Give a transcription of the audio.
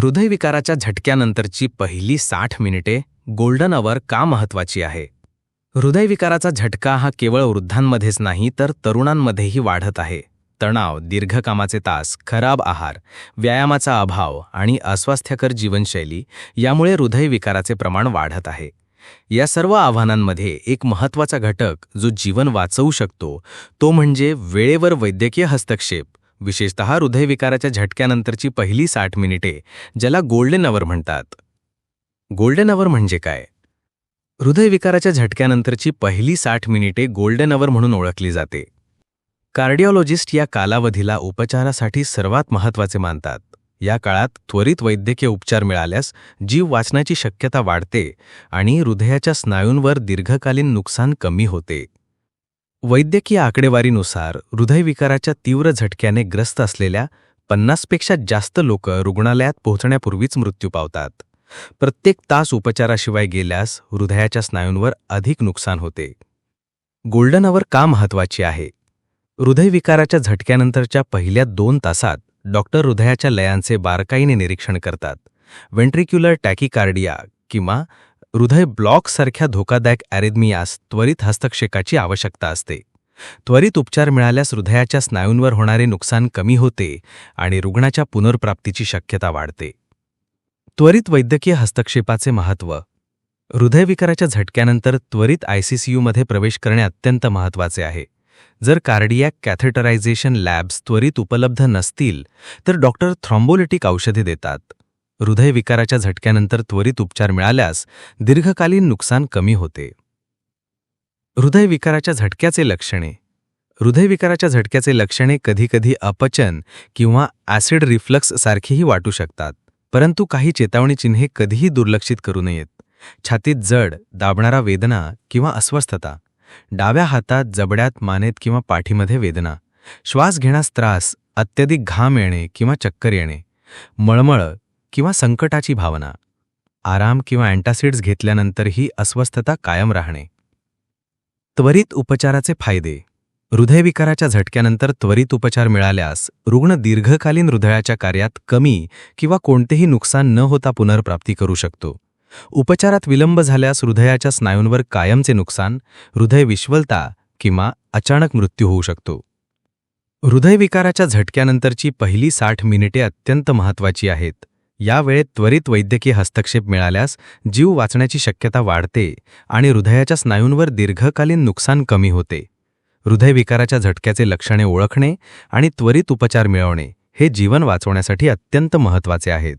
हृदयविकाराच्या झटक्यानंतरची पहिली साठ मिनिटे गोल्डन अवर का महत्वाची आहे? हृदयविकाराचा झटका हा केवळ वृद्धांमध्येच नाही तर तरुणांमध्येही वाढत आहे. तणाव दीर्घकामाचे तास खराब आहार व्यायामाचा अभाव आणि अस्वास्थ्यकर जीवनशैली यामुळे हृदयविकाराचे प्रमाण वाढत आहे. या सर्व आव्हानांमध्ये एक महत्त्वाचा घटक जो जीवन वाचवू शकतो तो म्हणजे वेळेवर वैद्यकीय हस्तक्षेप. विशेषतः हृदयविकाराच्या झटक्यानंतरची पहिली साठ मिनिटे ज्याला गोल्डन अवर म्हणतात. गोल्डन अवर म्हणजे काय? हृदयविकाराच्या झटक्यानंतरची पहिली साठ मिनिटे गोल्डन अवर म्हणून ओळखली जाते. कार्डिओलॉजिस्ट या कालावधीला उपचारासाठी सर्वात महत्त्वाचे मानतात. या काळात त्वरित वैद्यकीय उपचार मिळाल्यास जीव वाचण्याची शक्यता वाढते आणि हृदयाच्या स्नायूंवर दीर्घकालीन नुकसान कमी होते. वैद्यकीय आकडेवारीनुसार हृदयविकाराच्या तीव्र झटक्याने ग्रस्त असलेल्या पन्नासपेक्षा जास्त लोक रुग्णालयात पोहोचण्यापूर्वीच मृत्यू पावतात. प्रत्येक तास उपचाराशिवाय गेल्यास हृदयाच्या स्नायूंवर अधिक नुकसान होते. गोल्डन अवर का महत्वाची आहे? हृदयविकाराच्या झटक्यानंतरच्या पहिल्या दोन तासात डॉक्टर हृदयाच्या लयांचे बारकाईने निरीक्षण करतात. व्हेंट्रिक्युलर टॅकिकार्डिया किंवा हृदय ब्लॉकसारख्या धोकादायक अॅरिदमियास त्वरित हस्तक्षेपाची आवश्यकता असते. त्वरित उपचार मिळाल्यास हृदयाच्या स्नायूंवर होणारे नुकसान कमी होते आणि रुग्णाच्या पुनर्प्राप्तीची शक्यता वाढते. त्वरित वैद्यकीय हस्तक्षेपाचे महत्त्व. हृदयविकाराच्या झटक्यानंतर त्वरित आयसीसीयूमध्ये प्रवेश करणे अत्यंत महत्त्वाचे आहे. जर कार्डियॅक कॅथेटरायझेशन लॅब्स त्वरित उपलब्ध नसतील तर डॉक्टर थ्रॉम्बोलिटिक औषधे देतात. हृदयविकाराच्या झटक्यानंतर त्वरित उपचार मिळाल्यास दीर्घकालीन नुकसान कमी होते. हृदयविकाराच्या झटक्याचे लक्षणे. हृदयविकाराच्या झटक्याचे लक्षणे कधीकधी अपचन किंवा ॲसिड रिफ्लक्स सारखीही वाटू शकतात परंतु काही चेतावणी चिन्हे कधीही दुर्लक्षित करू नयेत. छातीत जड दाबणारा वेदना किंवा अस्वस्थता. डाव्या हातात जबड्यात मानेत किंवा पाठीमध्ये वेदना. श्वास घेण्यास त्रास अत्यधिक घाम येणे किंवा चक्कर येणे. मळमळ किंवा संकटाची भावना आराम किंवा अँटासिड्स घेतल्यानंतरही अस्वस्थता कायम राहणे. त्वरित उपचाराचे फायदे हृदयविकाराच्या झटक्यानंतर त्वरित उपचार मिळाल्यास रुग्ण दीर्घकालीन हृदयाच्या कार्यात कमी किंवा कोणतेही नुकसान न होता पुनर्प्राप्ती करू शकतो. उपचारात विलंब झाल्यास हृदयाच्या स्नायूंवर कायमचे नुकसान हृदय विश्वलता किंवा अचानक मृत्यू होऊ शकतो. हृदयविकाराच्या झटक्यानंतरची पहिली साठ मिनिटे अत्यंत महत्त्वाची आहेत. या वेळेत त्वरित वैद्यकीय हस्तक्षेप मिळाल्यास जीव वाचण्याची शक्यता वाढते आणि हृदयाच्या स्नायूंवर दीर्घकालीन नुकसान कमी होते. हृदयविकाराच्या झटक्याचे लक्षणे ओळखणे आणि त्वरित उपचार मिळवणे हे जीवन वाचवण्यासाठी अत्यंत महत्त्वाचे आहेत.